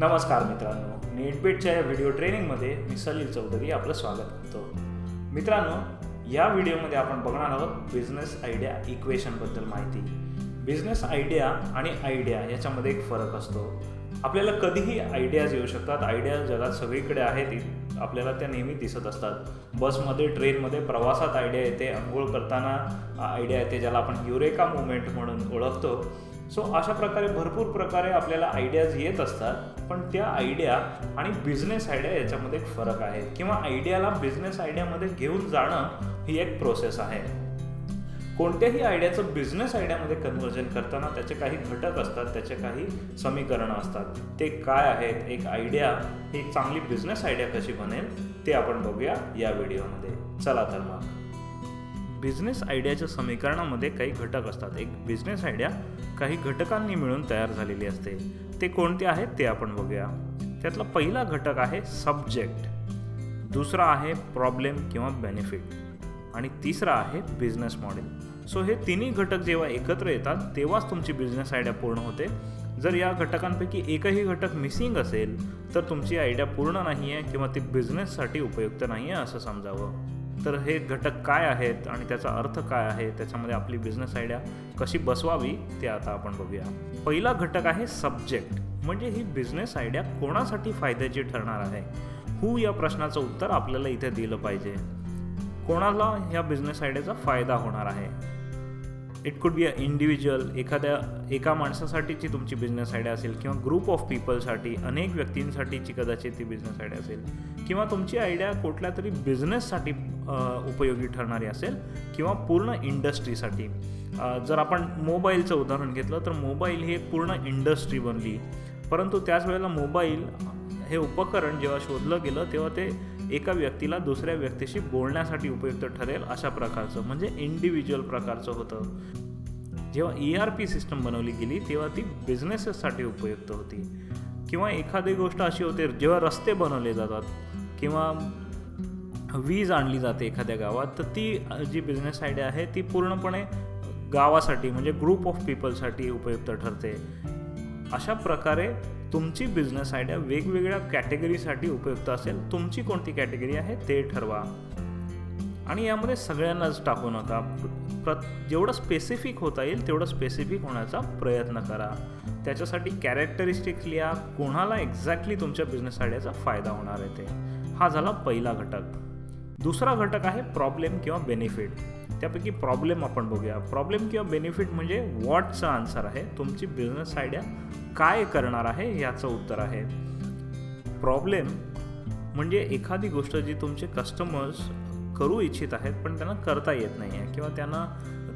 नमस्कार मित्रांनो नेटपेटच्या या व्हिडिओ ट्रेनिंगमध्ये मी सलील चौधरी आपलं स्वागत करतो. मित्रांनो या व्हिडिओमध्ये आपण बघणार आहोत बिझनेस आयडिया इक्वेशनबद्दल माहिती. बिझनेस आयडिया आणि आयडिया याच्यामध्ये एक फरक असतो. आपल्याला कधीही आयडियाज येऊ शकतात. आयडिया जगात सगळीकडे आहेत. आपल्याला त्या नेहमी दिसत असतात. बसमध्ये ट्रेनमध्ये प्रवासात आयडिया येते. आंघोळ करताना आयडिया येते ज्याला आपण युरेका मुवमेंट म्हणून ओळखतो. सो अशा प्रकारे भरपूर प्रकारे आपल्याला आयडियाज येत असतात पण त्या आयडिया आणि बिझनेस आयडिया याच्यामध्ये एक फरक आहे. किंवा आयडियाला बिझनेस आयडियामध्ये घेऊन जाणं ही एक प्रोसेस आहे. कोणत्याही आयडियाचं बिझनेस आयडियामध्ये कन्व्हर्जन करताना त्याचे काही घटक असतात त्याचे काही समीकरणं असतात. ते काय आहेत? एक आयडिया ही एक चांगली बिझनेस आयडिया कशी बनेल? ते आपण बघूया या व्हिडिओमध्ये चला तर मग. बिझनेस आयडियाच्या समीकरणामध्ये काही घटक असतात. एक बिझनेस आयडिया काही घटकांनी मिळून तयार झालेली असते. ते कोणते आहेत ते आपण बघूया. त्यातला पहिला घटक आहे सब्जेक्ट दुसरा आहे प्रॉब्लेम किंवा बेनिफिट आणि तिसरा आहे बिझनेस मॉडेल सो हे तिन्ही घटक जेव्हा एकत्र येतात तेव्हाच तुमची बिझनेस आयडिया पूर्ण होते. जर या घटकांपैकी एकही घटक मिसिंग असेल तर तुमची आयडिया पूर्ण नाही आहे किंवा ती बिझनेससाठी उपयुक्त नाही आहे असं समजावं. तर हे घटक काय आहेत आणि त्याचा अर्थ काय आहे त्याच्यामध्ये आपली बिझनेस आयडिया कशी बसवावी ते आता आपण बघूया. पहिला घटक आहे सब्जेक्ट म्हणजे ही बिझनेस आयडिया कोणासाठी फायद्याची ठरणार आहे? हू या प्रश्नाचं उत्तर आपल्याला इथे दिलं पाहिजे. कोणाला ह्या बिझनेस आयडियाचा फायदा होणार आहे? It could be a individual एखाद्या एका माणसासाठीची तुमची बिझनेस आयडिया असेल किंवा ग्रुप ऑफ पीपलसाठी अनेक व्यक्तींसाठीची कदाचित ती बिझनेस आयडिया असेल. किंवा तुमची आयडिया कुठल्या तरी बिझनेससाठी उपयोगी ठरणारी असेल किंवा पूर्ण इंडस्ट्रीसाठी जर आपण मोबाईलचं उदाहरण घेतलं तर मोबाईल ही एक पूर्ण इंडस्ट्री बनली. परंतु त्याच वेळेला मोबाईल हे उपकरण जेव्हा शोधलं गेलं तेव्हा ते एका व्यक्तीला दुसऱ्या व्यक्तीशी बोलण्यासाठी उपयुक्त ठरेल अशा प्रकारचं म्हणजे इंडिव्हिज्युअल प्रकारचं होतं. जेव्हा ई आर पी सिस्टम बनवली गेली तेव्हा ती बिझनेसेससाठी उपयुक्त होती. किंवा एखादी गोष्ट अशी होते जेव्हा रस्ते बनवले जातात किंवा वीज आणली जाते एखाद्या गावात तर ती जी बिझनेस आयडिया आहे ती पूर्णपणे गावासाठी म्हणजे ग्रुप ऑफ पीपलसाठी उपयुक्त ठरते. अशा प्रकारे तुमची बिझनेस आयडिया वेगवेगळ्या कॅटेगरीसाठी उपयुक्त असेल तुमची कोणती कॅटेगरी आहे ते ठरवा. आणि यामध्ये सगळ्यांनाच टाकू नका प्र जेवढं स्पेसिफिक होता येईल तेवढं स्पेसिफिक होण्याचा प्रयत्न करा. त्याच्यासाठी कॅरेक्टरिस्टिक्स लिहा कोणाला एक्झॅक्टली तुमच्या बिझनेस आयडियाचा फायदा होणार आहे ते. हा झाला पहिला घटक. दुसरा घटक आहे प्रॉब्लेम किंवा बेनिफिट त्यापैकी प्रॉब्लेम आपण बघूया. प्रॉब्लेम किंवा बेनिफिट म्हणजे व्हॉटचं आन्सर आहे? तुमची बिझनेस आयडिया काय करणार आहे याचं उत्तर आहे. प्रॉब्लेम म्हणजे एखादी गोष्ट जी तुमचे कस्टमर्स करू इच्छित आहेत पण त्यांना करता येत नाही आहे किंवा त्यांना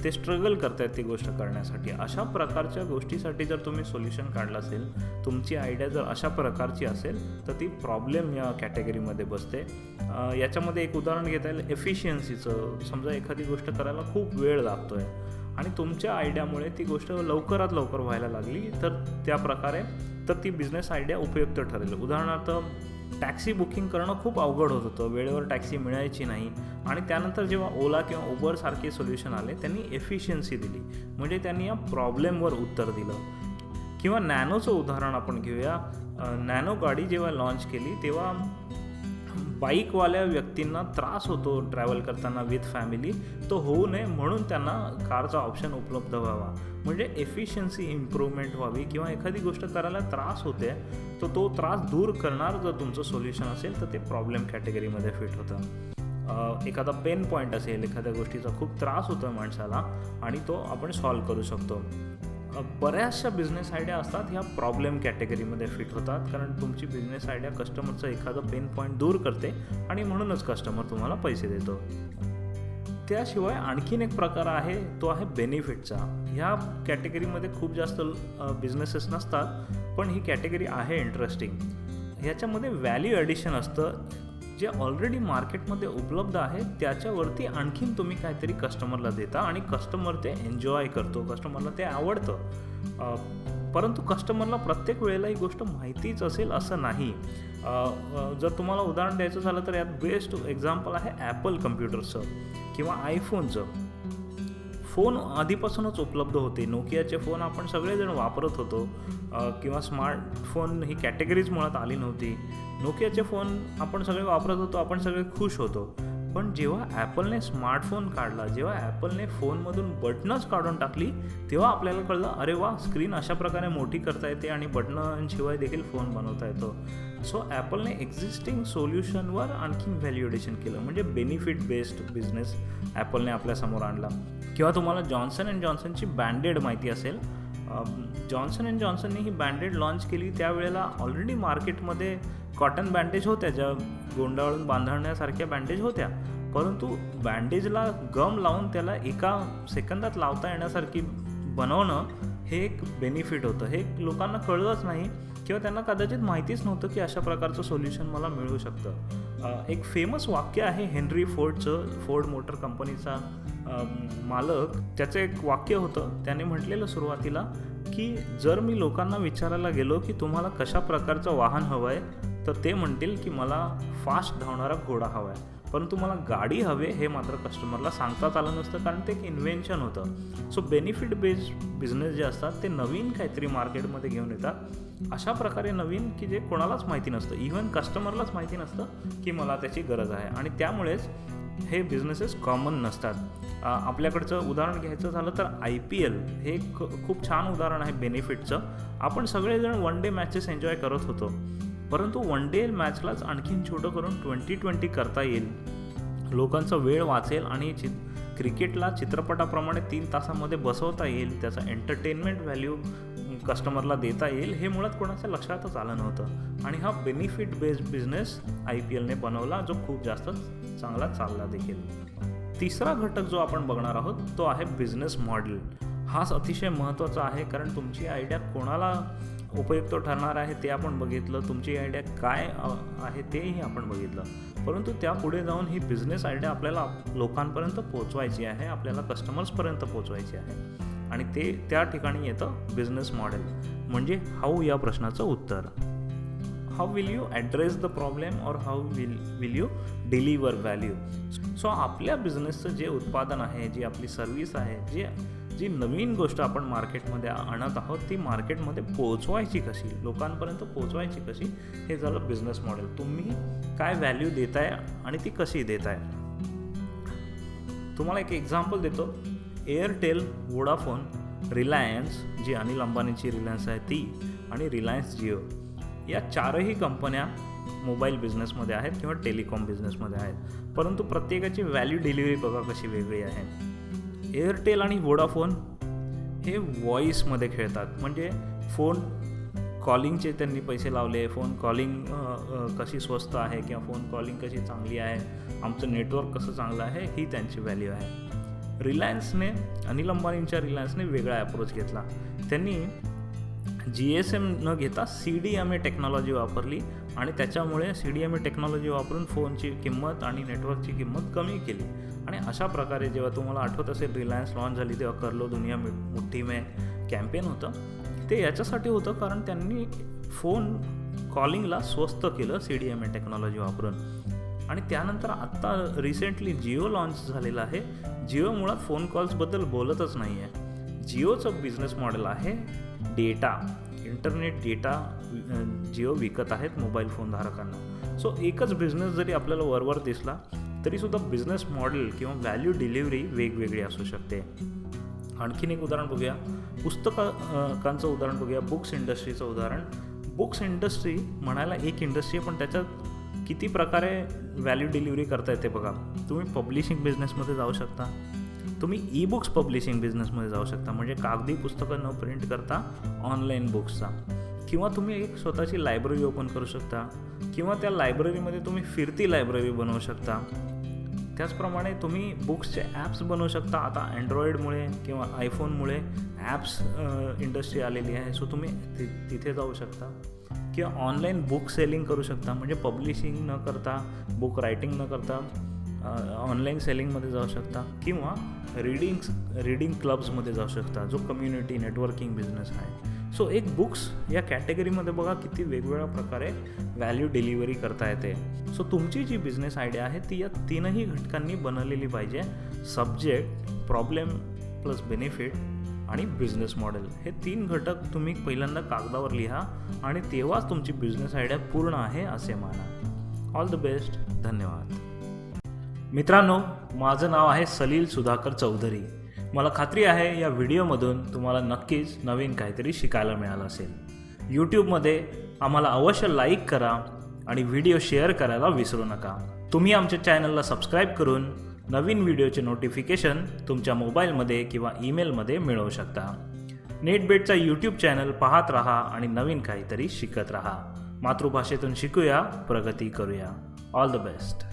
ते स्ट्रगल करतायत ती गोष्ट करण्यासाठी. अशा प्रकारच्या गोष्टीसाठी जर तुम्ही सोल्युशन काढलं असेल तुमची आयडिया जर अशा प्रकारची असेल तर ती प्रॉब्लेम या कॅटेगरीमध्ये बसते. याच्यामध्ये एक उदाहरण घेता येईल. एफिशियन्सीचं समजा एखादी गोष्ट करायला खूप वेळ लागतो आहे आणि तुमच्या आयडियामुळे ती गोष्ट लवकरात लवकर व्हायला लागली तर त्या प्रकारे तर ती बिझनेस आयडिया उपयुक्त ठरेल. उदाहरणार्थ टॅक्सी बुकिंग करणं खूप अवघड होत होतं. वेळेवर टॅक्सी मिळायची नाही. आणि त्यानंतर जेव्हा ओला किंवा उबरसारखे सोल्युशन आले त्यांनी एफिशियन्सी दिली. म्हणजे त्यांनी या प्रॉब्लेमवर उत्तर दिलं. किंवा नॅनोचं उदाहरण आपण घेऊया. नॅनो गाडी जेव्हा लॉन्च केली तेव्हा बाईकवाल्या व्यक्तींना त्रास होतो ट्रॅव्हल करताना विथ फॅमिली तो होऊ नये म्हणून त्यांना कारचा ऑप्शन उपलब्ध व्हावा. म्हणजे एफिशियन्सी इम्प्रूव्हमेंट व्हावी किंवा एखादी गोष्ट करायला त्रास होते तर तो त्रास दूर करणार जर तुमचं सोल्युशन असेल तर ते प्रॉब्लेम कॅटेगरीमध्ये फिट होतं. एखादा पेन पॉईंट असेल एखाद्या गोष्टीचा खूप त्रास होतो आहे माणसाला आणि तो आपण सॉल्व करू शकतो. बऱ्याचशा बिझनेस आयडिया असतात ह्या प्रॉब्लेम कॅटेगरीमध्ये फिट होतात. कारण तुमची बिझनेस आयडिया कस्टमरचं एखादं पेन पॉईंट दूर करते आणि म्हणूनच कस्टमर तुम्हाला पैसे देतो. त्याशिवाय आणखीन एक प्रकार आहे तो आहे बेनिफिटचा ह्या कॅटेगरीमध्ये खूप जास्त बिझनेसेस नसतात पण ही कॅटेगरी आहे इंटरेस्टिंग ह्याच्यामध्ये व्हॅल्यू ॲडिशन असतं. जे ऑलरेडी मार्केटमध्ये उपलब्ध आहे त्याच्यावरती आणखीन तुम्ही काहीतरी कस्टमरला देता आणि कस्टमर ते एन्जॉय करतो कस्टमरला ते आवडतं. परंतु कस्टमरला प्रत्येक वेळेला ही गोष्ट माहितीच असेल असं नाही. जर तुम्हाला उदाहरण द्यायचं झालं तर यात बेस्ट एक्झाम्पल आहे ॲपल कम्प्युटरचं किंवा आयफोनचं फोन आधीपासूनच उपलब्ध होते. नोकियाचे फोन आपण सगळेजण वापरत होतो. किंवा स्मार्टफोन ही कॅटेगरीज मुळात आली नव्हती. नोकियाचे फोन आपण सगळे वापरत होतो आपण सगळे खुश होतो. पण जेव्हा ॲपलने स्मार्टफोन काढला जेव्हा ॲपलने फोनमधून बटनंच काढून टाकली तेव्हा आपल्याला कळलं अरे वा स्क्रीन अशा प्रकारे मोठी करता येते आणि बटनांशिवाय देखील फोन बनवता येतो. सो ॲपलने एक्झिस्टिंग सोल्युशनवर आणखी व्हॅल्युएडेशन केलं. म्हणजे बेनिफिट बेस्ड बिझनेस ॲपलने आपल्यासमोर आणला. किंवा तुम्हाला जॉन्सन अँड जॉन्सनची बँडेड माहिती असेल जॉन्सन अँड जॉन्सनने ही बँडेड लॉन्च केली. त्यावेळेला ऑलरेडी मार्केटमध्ये कॉटन बँडेज होत्या ज्या गोंडाळून बांधण्यासारख्या बँडेज होत्या. परंतु बँडेजला गम लावून त्याला एका सेकंदात लावता येण्यासारखी बनवणं हे एक बेनिफिट होतं. हे लोकांना कळलंच नाही किंवा त्यांना कदाचित माहितीच नव्हतं की अशा प्रकारचं सोल्युशन मला मिळू शकतं. एक फेमस वाक्य आहे हेनरी फोर्डचं फोर्ड मोटर कंपनीचा मालक. त्याचं एक वाक्य होतं. त्याने म्हटलेलं सुरुवातीला की जर मी लोकांना विचारायला गेलो की तुम्हाला कशा प्रकारचं वाहन हवं आहे तर ते म्हणतील की मला फास्ट धावणारा घोडा हवा आहे परंतु मला गाडी हवे हे मात्र कस्टमरला सांगताच आलं नसतं कारण ते एक इन्व्हेन्शन होतं. सो बेनिफिट बेस्ड बिझनेस जे असतात ते नवीन काहीतरी मार्केटमध्ये घेऊन येतात. अशा प्रकारे नवीन की जे कोणालाच माहिती नसतं इव्हन कस्टमरलाच माहिती नसतं की मला त्याची गरज आहे. आणि त्यामुळेच हे बिझनेसेस कॉमन नसतात. आपल्याकडचं उदाहरण घ्यायचं झालं तर आय पी एल हे ख- खूप छान उदाहरण आहे बेनिफिटचं आपण सगळेजण वन डे मॅचेस एन्जॉय करत होतो. परंतु वन डे मॅचलाच आणखीन छोटं करून ट्वेंटी ट्वेंटी करता येईल. लोकांचा वेळ वाचेल आणि चि क्रिकेटला चित्रपटाप्रमाणे तीन तासामध्ये बसवता येईल त्याचा एंटरटेनमेंट व्हॅल्यू कस्टमरला देता येईल हे मुळात कोणाच्या लक्षातच आलं नव्हतं. आणि हा benefit based business I P एलने बनवला जो खूप जास्त चांगला चालला देखील. तिसरा घटक जो आपण बघणार आहोत तो आहे बिझनेस मॉडेल हाच अतिशय महत्त्वाचा आहे कारण तुमची आयडिया कोणाला उपयुक्त ठरणार आहे ते आपण बघितलं तुमची आयडिया काय आहे तेही आपण बघितलं. परंतु त्या पुढे जाऊन ही बिझनेस आयडिया आपल्याला लोकांपर्यंत पोचवायची आहे आपल्याला कस्टमर्सपर्यंत पोचवायची आहे. आणि ते त्या ठिकाणी येतं बिझनेस मॉडेल म्हणजे हाऊ या प्रश्नाचं उत्तर. How will you address the problem और how will will you deliver value so आपल्या बिझनेसचं जे उत्पादन आहे जी आपली सर्व्हिस आहे जे जी नवीन गोष्ट आपण मार्केटमध्ये आणत आहोत ती मार्केटमध्ये पोहोचवायची कशी? लोकांपर्यंत पोहोचवायची कशी? हे झालं बिझनेस मॉडेल तुम्ही काय व्हॅल्यू देताय आणि ती कशी देताय? तुम्हाला एक एक्झाम्पल देतो. एअरटेल वोडाफोन रिलायन्स जी अनिल अंबानीची रिलायन्स आहे ती आणि रिलायन्स जिओ या चारही कंपन्या मोबाईल बिझनेसमध्ये आहेत किंवा टेलिकॉम बिझनेसमध्ये आहेत. परंतु प्रत्येकाची व्हॅल्यू डिलिव्हरी बघा कशी वेगळी आहे. एअरटेल आणि वोडाफोन हे व्हॉईसमध्ये खेळतात. म्हणजे फोन कॉलिंगचे त्यांनी पैसे लावले फोन कॉलिंग कशी स्वस्त आहे किंवा फोन कॉलिंग कशी चांगली आहे आमचं नेटवर्क कसं चांगलं आहे ही त्यांची व्हॅल्यू आहे. रिलायन्सने अनिल अंबानींच्या रिलायन्सने वेगळा अप्रोच घेतला. त्यांनी जी एस एम न घेता C D M A technology वापरली आणि त्याच्यामुळे C D M A technology वापरून फोनची किंमत आणि नेटवर्कची किंमत कमी केली. आणि अशा प्रकारे जेव्हा तुम्हाला आठवत असेल रिलायन्स लॉन्च झाली तेव्हा करलो दुनिया मुठ्ठी मे कॅम्पेन होतं. ते याच्यासाठी होतं कारण त्यांनी फोन कॉलिंगला स्वस्त केलं C D M A technology वापरून. आणि त्यानंतर आत्ता रिसेंटली जिओ लॉन्च झालेलं आहे. जिओ मुळात फोन कॉल्सबद्दल बोलतच नाही आहे जिओचं बिझनेस मॉडेल आहे डेटा इंटरनेट डेटा जिओ विकत आहेत मोबाईल फोन धारकांना. सो एकच बिझनेस जरी आपल्याला वरवर दिसला तरीसुद्धा बिझनेस मॉडेल किंवा व्हॅल्यू डिलिव्हरी वेगवेगळी असू शकते. आणखीन एक उदाहरण बघूया. पुस्तकांचं उदाहरण बघूया. बुक्स इंडस्ट्रीचं उदाहरण. बुक्स इंडस्ट्री म्हणायला एक इंडस्ट्री आहे पण त्याच्यात किती प्रकारे व्हॅल्यू डिलिव्हरी करता येते बघा. तुम्ही पब्लिशिंग बिझनेसमध्ये जाऊ शकता. तुम्ही ई बुक्स पब्लिशिंग बिझनेसमध्ये जाऊ शकता. म्हणजे कागदी पुस्तकं न प्रिंट करता ऑनलाईन बुक्सचा किंवा तुम्ही एक स्वतःची लायब्ररी ओपन करू शकता. किंवा त्या लायब्ररीमध्ये तुम्ही फिरती लायब्ररी बनवू शकता. त्याचप्रमाणे तुम्ही बुक्सचे ॲप्स बनवू शकता. आता अँड्रॉइडमुळे किंवा आयफोनमुळे ॲप्स इंडस्ट्री आलेली आहे. सो तुम्ही ति तिथे जाऊ शकता. किंवा ऑनलाईन बुक सेलिंग करू शकता. म्हणजे पब्लिशिंग न करता बुक रायटिंग न करता. ऑनलाईन सेलिंगमध्ये जाऊ शकता किंवा रीडिंग रीडिंग क्लब्समध्ये जाऊ शकता जो कम्युनिटी नेटवर्किंग बिझनेस आहे. सो एक बुक्स या कॅटेगरीमध्ये बघा किती वेगवेगळ्या प्रकारे व्हॅल्यू डिलिव्हरी करता येते. सो तुमची जी बिझनेस आयडिया आहे ती या तीनही घटकांनी बनवलेली पाहिजे. सब्जेक्ट प्रॉब्लेम प्लस बेनिफिट आणि बिझनेस मॉडेल हे तीन घटक तुम्ही पहिल्यांदा कागदावर लिहा आणि तेव्हाच तुमची बिझनेस आयडिया पूर्ण आहे असे माना. ऑल द बेस्ट धन्यवाद. मित्रांनो माझं नाव आहे सलील सुधाकर चौधरी. मला खात्री आहे या व्हिडिओमधून तुम्हाला नक्कीच नवीन काहीतरी शिकायला मिळालं असेल. यूट्यूबमध्ये आम्हाला अवश्य लाईक करा आणि व्हिडिओ शेअर करायला विसरू नका. तुम्ही आमच्या चॅनलला सबस्क्राईब करून नवीन व्हिडिओचे नोटिफिकेशन तुमच्या मोबाईलमध्ये किंवा ईमेलमध्ये मिळवू शकता. नेटबेटचा यूट्यूब चॅनल पाहत राहा आणि नवीन काहीतरी शिकत राहा. मातृभाषेतून शिकूया प्रगती करूया. All the best